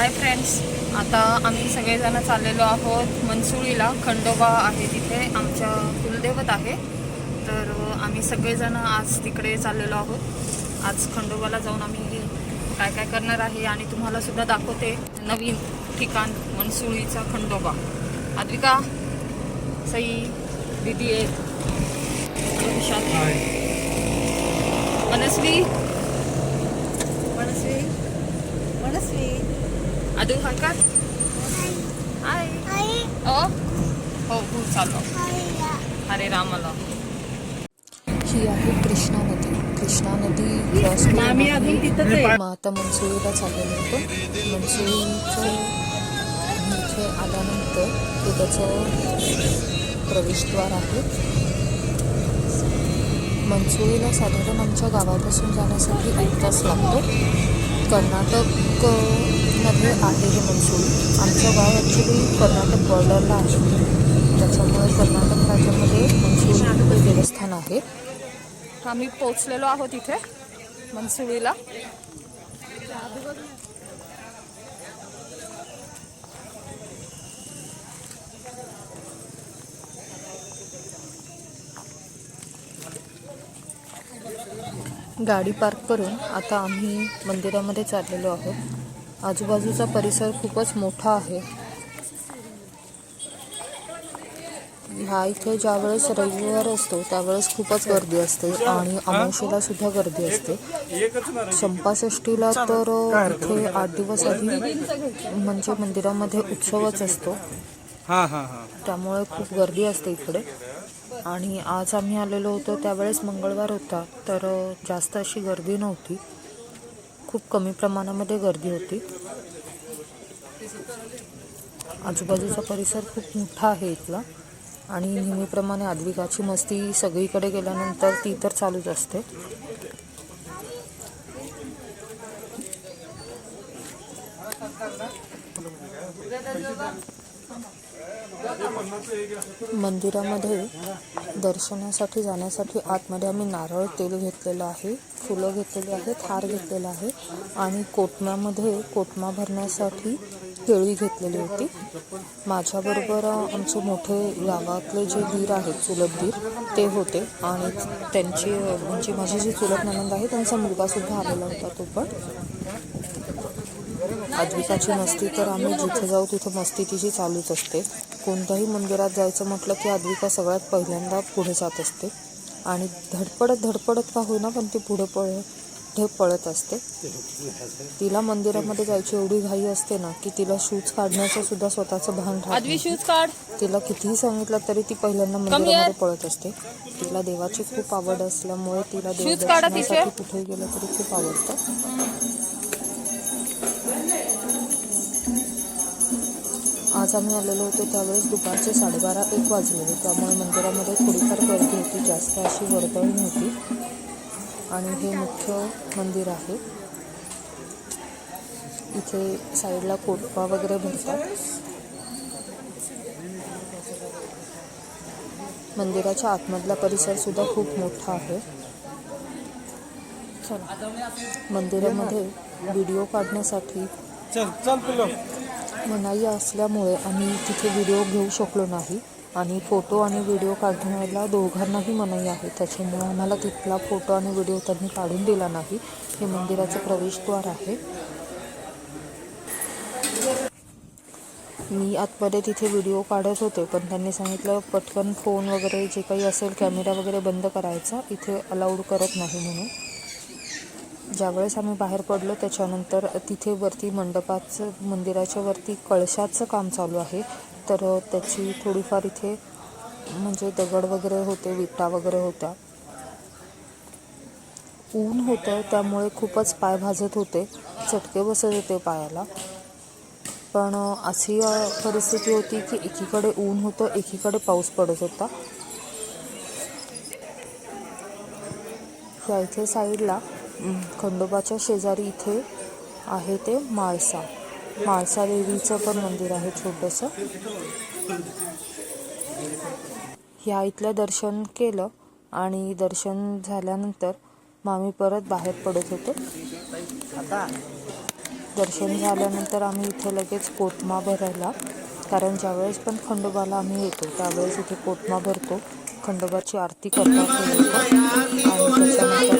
Hi friends आता आम्ही सगळेजण चाललेलो आहोत मनसुळीला खंडोबा आहे तिथे आमच्या कुलदैवत आहे. तर आम्ही सगळेजण आज तिकडे चाललेलो आहोत. आज खंडोबाला जाऊन आम्ही काय काय करणार आहे आणि तुम्हाला सुद्धा दाखवते नवीन ठिकाण मनसुळीचा खंडोबा. आद्विका सई दिदी एक मनस्वी मनस्वी मनस्वी हाय का हाय ओ हो हो चाललो अरे रामाला ही आहे कृष्णा नदी कृष्णा नदी क्रॉस अजून आता मनसुळीला चाललेलो होतो मनसुळीचं इथे आल्यानंतर ते त्याचं प्रवेशद्वार आहे मनसुळीला साधारण आमच्या गावापासून जाण्यासाठी एक तास लागतो कर्नाटक अ, आहे हे मनसुळी आमचं गाव ॲक्च्युली कर्नाटक बॉर्डरला आहे. त्याच्यामुळे कर्नाटक राज्यामध्ये मनसुळी हे देवस्थान आहे. आम्ही पोचलेलो आहोत इथे मनसुळीला. गाडी पार्क करून आता आम्ही मंदिरामध्ये चाललेलो आहोत. आजूबाजूचा परिसर खूपच मोठा आहे. ह्या इथे ज्यावेळेस रविवार असतो त्यावेळेस खूपच गर्दी असते आणि अमावस्येला सुद्धा गर्दी असते. संपाषष्टीला तर इथे आठ दिवस आधी म्हणजे मंदिरामध्ये उत्सवच असतो. हा हा हा. त्यामुळे खूप गर्दी असते इकडे. आणि आज आम्ही आलेलो होतो त्यावेळेस मंगळवार होता तर जास्त अशी गर्दी नव्हती. खूप कमी प्रमाणामध्ये गर्दी होती. आजूबाजूचा परिसर खूप मोठा आहे इथला आणि नेहमीप्रमाणे आद्विकाची मस्ती सगळीकडे गेल्यानंतर ती तर चालूच असते. मंदिरामध्ये दर्शनासाठी जाण्यासाठी आतमध्ये आम्ही नारळ तेल घेतलेलं आहे फुलं घेतलेली आहेत हार घेतलेला आहे आणि कोटम्यामध्ये कोटमा भरण्यासाठी केळी घेतलेली होती. माझ्याबरोबर आमचे मोठे गावातले जे वीर आहेत चुलत दीर ते होते आणि त्यांची म्हणजे माझी जी चुलत ननंद आहे त्यांचा मुलगासुद्धा आलेला होता तो पण. आद्विकाची मस्ती तर आम्ही जिथे जाऊ तिथे मस्ती तिची चालूच असते. कोणत्याही मंदिरात जायचं म्हटलं की आद्विका सगळ्यात पहिल्यांदा पुढे जात असते. आणि धडपडत धडपडत का होईना पण ती पुढे पुढे पळत असते. तिला मंदिरामध्ये जायची एवढी घाई असते ना की तिला शूज काढण्याचं सुद्धा स्वतःचं भान राहत तिला कितीही सांगितलं तरी ती पहिल्यांदा मंदिरामध्ये पळत असते. तिला देवाची खूप आवड असल्यामुळे तिला शूज काढा तिचे. देवदर्शनासाठी कुठे गेलं तरी खूप आवडतं. आज आम्ही आलेलो होतो त्यावेळेस दुपारचे साडेबारा एक वाजलेले. त्यामुळे मंदिरामध्ये थोडीफार गर्दी होती जास्त अशी वर्दळ नव्हती. आणि हे मुख्य मंदिर आहे. इथे साईडला कोटपा वगैरे भरतात. मंदिराच्या आतमधला परिसर सुद्धा खूप मोठा आहे. मंदिरामध्ये व्हिडिओ काढण्यासाठी चल चल. मनाई असल्यामुळे आम्ही तिथे व्हिडिओ घेऊ शकलो नाही. आणि फोटो आणि व्हिडिओ काढण्याला दोघांनाही मनाई आहे. त्याच्यामुळे आम्हाला तिथला फोटो आणि व्हिडिओ त्यांनी काढून दिला नाही. हे मंदिराचं प्रवेशद्वार आहे. मी आतमध्ये तिथे व्हिडिओ काढत होते पण त्यांनी सांगितलं पटकन फोन वगैरे जे काही असेल कॅमेरा वगैरे बंद करायचा. इथे अलाउड करत नाही म्हणून. ज्यावेळेस आम्ही बाहेर पडलो त्याच्यानंतर तिथे वरती मंडपाचं मंदिराच्या वरती कळशाचं काम चालू आहे. तर त्याची थोडीफार इथे म्हणजे दगड वगैरे होते विटा वगैरे होत्या. ऊन होतं त्यामुळे खूपच पाय भाजत होते. चटके बसत होते पायाला. पण अशी परिस्थिती होती की एकीकडे ऊन होतं एकीकडे पाऊस पडत होता. ह्या इथे साईडला खंडोबाच्या शेजारी इथे आहे ते माळसा. माळसा देवीचं पण मंदिर आहे छोटंसं. ह्या इथलं दर्शन केलं आणि दर्शन झाल्यानंतर मग आम्ही परत बाहेर पडत होतो. दर्शन झाल्यानंतर आम्ही इथे लगेच कोटमा भरायला कारण ज्यावेळेस पण खंडोबाला आम्ही येतो त्यावेळेस इथे कोटमा भरतो. खंडोबाची आरती करतात आणि त्याच्यानंतर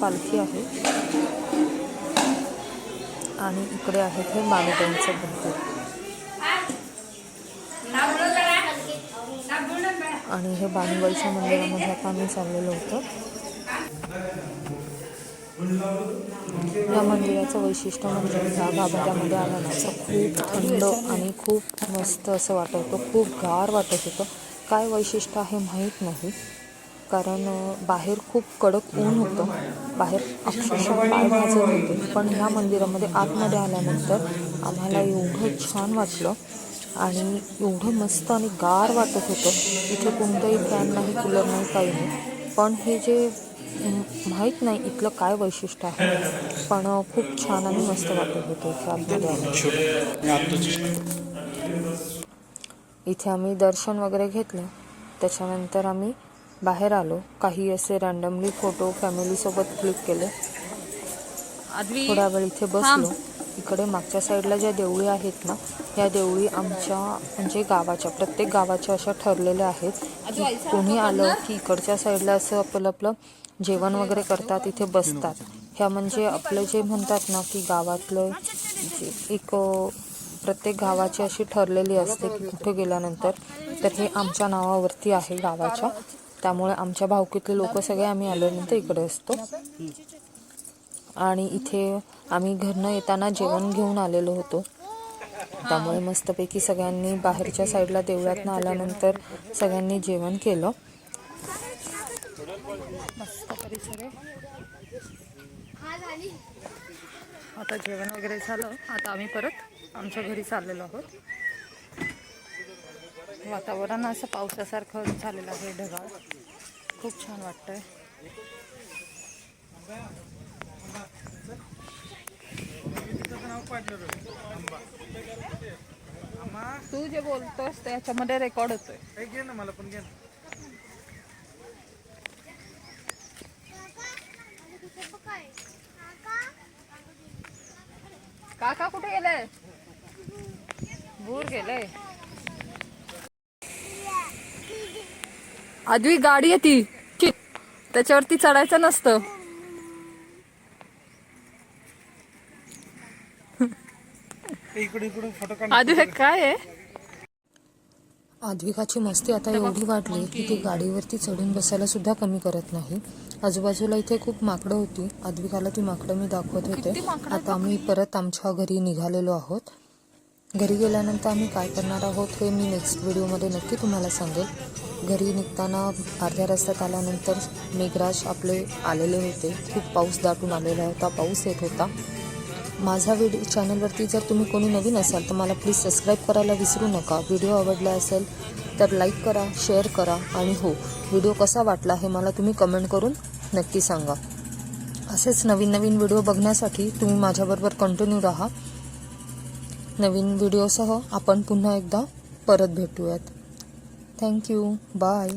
पालखी आहे. आणि इकडे आहेत हे मानुबाईंचं मंदिर आणि हे बानुबाईच्या मंदिरामध्ये आता आम्ही चाललेलो होतो. या मंदिराचं वैशिष्ट्य म्हणजे ह्या गाभाऱ्यामध्ये आलं खूप थंड आणि खूप मस्त असं वाटत होतं खूप गार वाटत होतं. काय वैशिष्ट्य आहे माहीत नाही. कारण बाहेर खूप कडक ऊन होतं. बाहेर अक्षरशः पाय भाजत होते. पण ह्या मंदिरामध्ये आतमध्ये आल्यानंतर आम्हाला एवढं छान वाटलं आणि एवढं मस्त आणि गार वाटत होतं. इथे कोणताही फॅन नाही कूलर नाही काही नाही. पण हे जे माहीत नाही इथलं काय वैशिष्ट्य आहे पण खूप छान आणि मस्त वाटत होतं इथे आतमध्ये इथे आम्ही दर्शन वगैरे घेतलं. त्याच्यानंतर आम्ही बाहेर आलो. काही असे रँडमली फोटो फॅमिलीसोबत क्लिक केले. थोडा वेळ इथे बसलो. इकडे मागच्या साईडला ज्या देवळी आहेत ना या देवळी आमच्या म्हणजे गावाच्या प्रत्येक गावाच्या अशा ठरलेल्या आहेत की कोणी आलं की इकडच्या साईडला असं आपलं आपलं जेवण वगैरे करतात इथे बसतात. ह्या म्हणजे आपलं जे म्हणतात ना की गावातलं एक प्रत्येक गावाची अशी ठरलेली असते की कुठे गेल्यानंतर. तर हे आमच्या नावावरती आहे गावाच्या. त्यामुळे आमच्या भावकीतले लोक सगळे आम्ही आल्यानंतर इकडे असतो. आणि इथे आम्ही घरनं येताना जेवण घेऊन आलेलो होतो. त्यामुळे मस्तपैकी सगळ्यांनी बाहेरच्या साईडला देवळातनं आल्यानंतर सगळ्यांनी जेवण केलं. मस्त परिसर आहे. आता जेवण वगैरे झालं. आता आम्ही परत आमच्या घरी चाललेलो आहोत. वातावरण असं पावसासारखं झालेलं आहे ढगाळ. खूप छान वाटतंय. तू जे बोलतोस त्याच्यामध्ये रेकॉर्ड होतोय. घे ना मला पण घे ना. काका कुठे गेले दूर गेले आधी गाडी आहे ती. त्याच्यावरती चढायचं नसतं. इकडे इकडे फोटो काढ. आधी हे काय आहे? आद्विकाची मस्ती आता एवढी वाढली की ती गाडीवरती चढून बसायला सुद्धा कमी करत नाही. आजूबाजूला इथे खूप माकडं होती. आद्विकाला ती माकडं मी दाखवत होते. आता आम्ही परत आमच्या घरी निघालेलो आहोत. घरी गेल्यानंतर आम्ही काय करणार आहोत हे मी नेक्स्ट व्हिडिओमध्ये नक्की तुम्हाला सांगेल. घरी निघताना अर्ध्या रस्त्यात आल्यानंतर मेघराज आपले आलेले होते. खूप पाऊस दाटून आलेला होता. पाऊस येत होता. माझा व्हिडिओ चॅनलवरती जर तुम्ही कोणी नवीन असाल तर मला प्लीज सबस्क्राईब करायला विसरू नका. व्हिडिओ आवडला असेल तर लाईक करा शेअर करा आणि हो व्हिडिओ कसा वाटला हे मला तुम्ही कमेंट करून नक्की सांगा. असेच नवीन नवीन व्हिडिओ बघण्यासाठी तुम्ही माझ्याबरोबर कंटिन्यू राहा. नवीन व्हिडिओसह आपण पुन्हा एकदा परत भेटूयात. Thank you. Bye.